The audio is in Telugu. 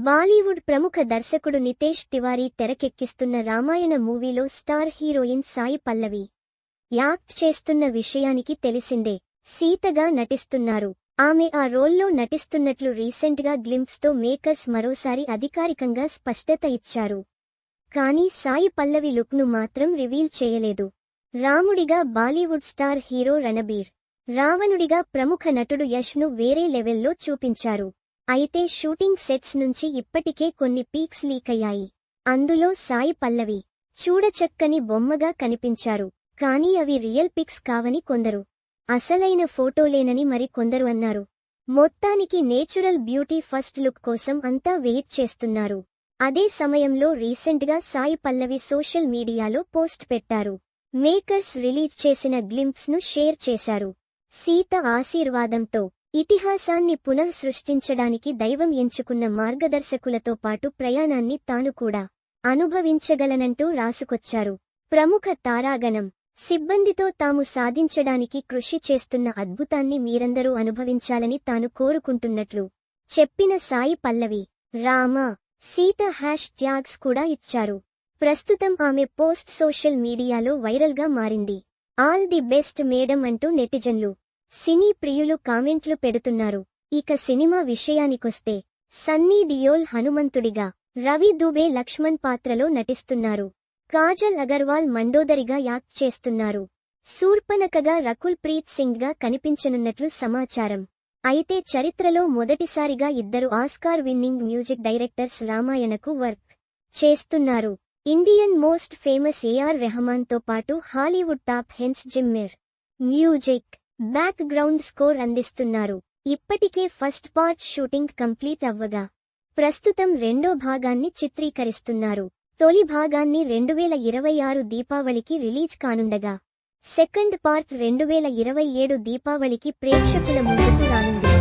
బాలీవుడ్ ప్రముఖ దర్శకుడు నితేష్ తివారీ తెరకెక్కిస్తున్న రామాయణ మూవీలో star heroine Sai Pallavi. Act చేస్తున్న విషయానికి తెలిసిందే. సీతగా నటిస్తున్నారు. ఆమె ఆ రోల్లో నటిస్తున్నట్లు రీసెంట్గా గ్లింప్స్తో మేకర్స్ మరోసారి అధికారికంగా స్పష్టత ఇచ్చారు. కానీ సాయి పల్లవి లుక్ను మాత్రం రివీల్ చేయలేదు. రాముడిగా బాలీవుడ్ స్టార్ హీరో రణబీర్ రావణుడిగా ప్రముఖ నటుడు యష్ను వేరే లెవెల్లో చూపించారు. అయితే షూటింగ్ సెట్స్ నుంచి ఇప్పటికే కొన్ని పీక్స్ లీకయ్యాయి. అందులో సాయి పల్లవి చూడచక్కని బొమ్మగా కనిపించారు. కానీ అవి రియల్ పిక్స్ కావని కొందరు. అసలైన ఫోటోలేనని మరి కొందరు అన్నారు. మొత్తానికి నేచురల్ బ్యూటీ ఫస్ట్ లుక్ కోసం అంతా వెయిట్ చేస్తున్నారు. అదే సమయంలో రీసెంట్గా సాయి పల్లవి సోషల్ మీడియాలో పోస్ట్ పెట్టారు. మేకర్స్ రిలీజ్ చేసిన గ్లింప్స్ను షేర్ చేశారు. సీత ఆశీర్వాదంతో ఇతిహాసాన్ని పునః సృష్టించడానికి దైవం ఎంచుకున్న మార్గదర్శకులతో పాటు ప్రయాణాన్ని తాను కూడా అనుభవించగలనంటూ రాసుకొచ్చారు. ప్రముఖ తారాగణం. సిబ్బందితో తాము సాధించడానికి కృషి చేస్తున్న అద్భుతాన్ని మీరందరూ అనుభవించాలని తాను కోరుకుంటున్నట్లు చెప్పిన సాయి పల్లవి రామ సీత హ్యాష్ ట్యాగ్స్ కూడా ఇచ్చారు. ప్రస్తుతం ఆమె పోస్ట్ సోషల్ మీడియాలో వైరల్గా మారింది. ఆల్ ది బెస్ట్ మేడం అంటూ నెటిజన్లు సినీ ప్రియులు కామెంట్లు పెడుతున్నారు. ఇక సినిమా విషయానికొస్తే సన్నీ డియోల్ హనుమంతుడిగా రవి దుబే లక్ష్మణ్ పాత్రలో నటిస్తున్నారు. కాజల్ అగర్వాల్ మండోదరిగా యాక్ట్ చేస్తున్నారు. శూర్పనకగా రకుల్ ప్రీత్ సింగ్గా కనిపించనున్నట్లు సమాచారం. అయితే చరిత్రలో మొదటిసారిగా ఇద్దరు ఆస్కార్ విన్నింగ్ మ్యూజిక్ డైరెక్టర్స్ రామాయణకు వర్క్ చేస్తున్నారు. ఇండియన్ మోస్ట్ ఫేమస్ ఏఆర్ రెహమాన్తో పాటు Hollywood top Hans Zimmer music background score అందిస్తున్నారు. ఇప్పటికే ఫస్ట్ పార్ట్ షూటింగ్ కంప్లీట్ అవ్వగా ప్రస్తుతం రెండో భాగాన్ని చిత్రీకరిస్తున్నారు. తొలి భాగాన్ని రెండు వేల ఇరవై ఆరు దీపావళికి రిలీజ్ కానుండగా సెకండ్ పార్ట్ రెండు వేల ఇరవై ఏడు దీపావళికి ప్రేక్షకుల ముందుకు రానుంది.